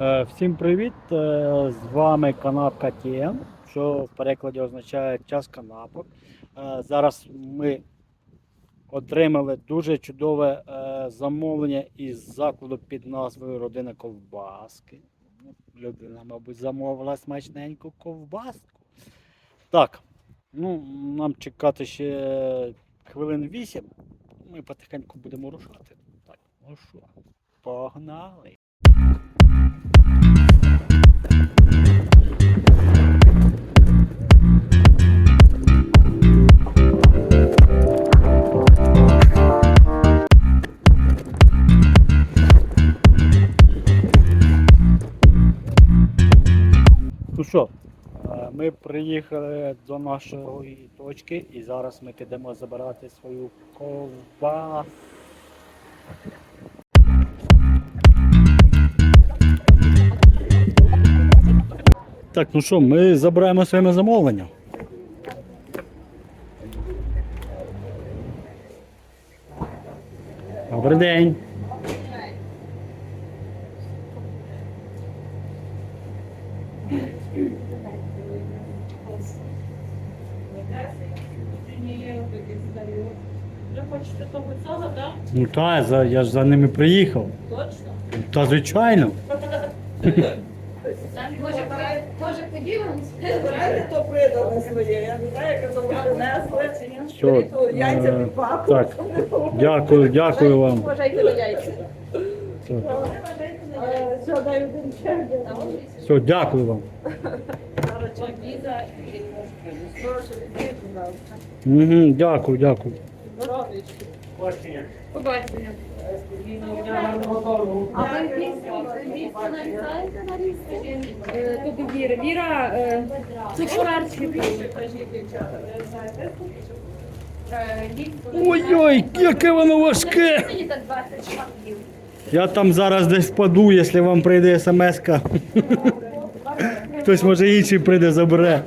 Е, Всім привіт! Е, З вами канапка ТМ, що в перекладі означає час канапок. Е, Зараз ми отримали дуже чудове замовлення із закладу під назвою Родина Ковбаски. Ну, Людина, мабуть, замовила смачненьку ковбаску. Так, ну, нам чекати ще хвилин 8. Ми потихеньку будемо рушати. Так, ну що, погнали! Ну що, е, ми приїхали до нашої точки і зараз ми підемо забирати свою ковбасу. Так, ну що, ми забираємо своє замовлення. Добрий день. Ви хочете того цього, так? Ну та, за- я ж за ними приїхав. Точно? Та звичайно. Може, може поділимось? Знаєте, хто придали своє? Я не знаю, яке то принесли. Що, Яйця е, під паку. Так, дякую, дякую вам. Вважайте на яйця. Що, дай один чек. Все, дякую вам. Угу, дякую, дякую. Побачення. А ви місце нарізаєте на різці? Тут Віра. Віра, це шварчі. Ой-ой, яке воно важке! Мені так 20 шматків. Я там зараз десь впаду, якщо вам прийде смс-ка. Хтось може інший прийде, забере.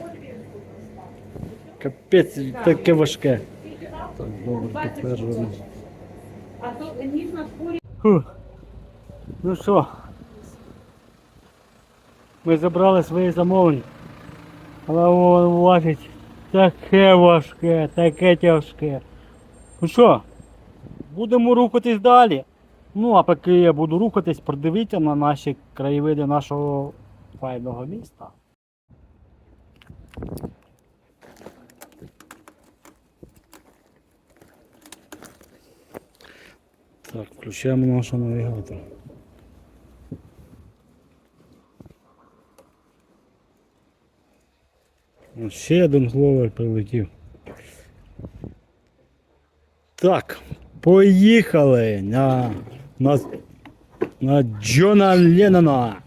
Капець, таке важке. Так, добре, підтверджуємо. А тут ніж на шкурі. Ну що, ми забрали свої замовлення. Але воно важить таке важке, таке тяжке. Ну що, будемо рухатись далі. Ну, а поки я буду рухатись, продивіться на наші краєвиди нашого файного міста. Так, включаємо нашого навігатор. Ось Ще один зловер прилетів. Так, поїхали на, на, на Джона Леннона.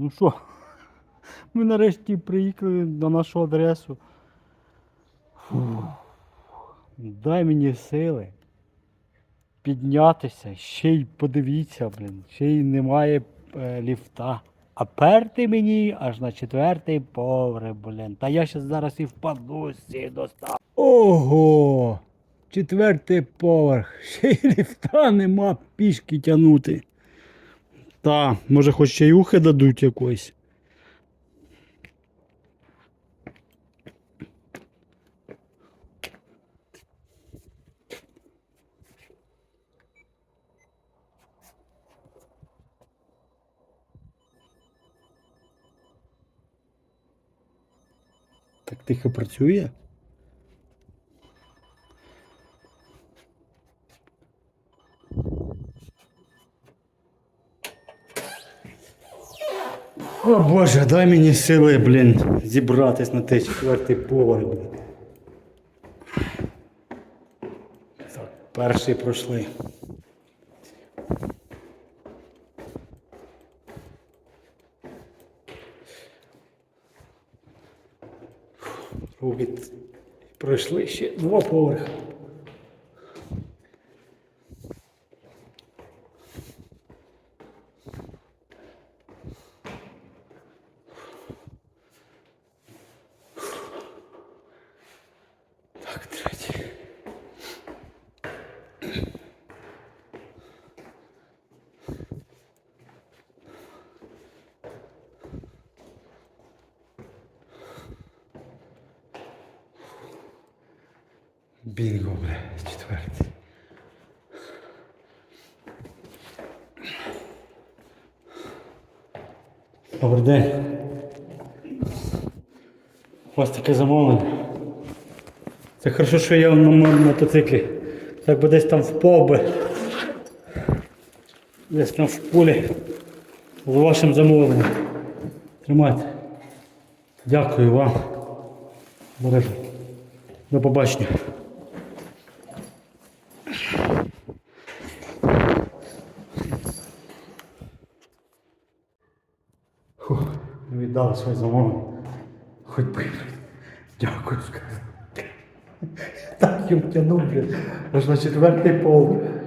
Ну що, ми нарешті приїхали на нашу адресу. Фух. Дай мені сили піднятися, ще й подивіться, блін, ще й немає е, ліфта. А перти мені аж на четвертий поверх, блін. Та я ще зараз і впаду з цієї доставки. Ого! Четвертий поверх. Ще й ліфта нема пішки тягнути. Та, може хоч ухи дадуть якось. Так тихо працює? О Боже, дай мені сили, блін, зібратись на той четвертий поверх, блін. Так, перший пройшли. Другий пройшли ще два поверхи. Так, третій. Бінго, бля, четвертий. Добрий день. У вас таке замовлення. Це хорошо, що я на моєму мотоциклі. Так би десь там впав би. Десь там в полі. З вашим замовленням. Тримайте. Дякую вам. Бережу. До побачення. Фух, віддали своє замовлення. Хоч би. Дякую, сказав. Так їм тянув. Аж на четвертий поверх.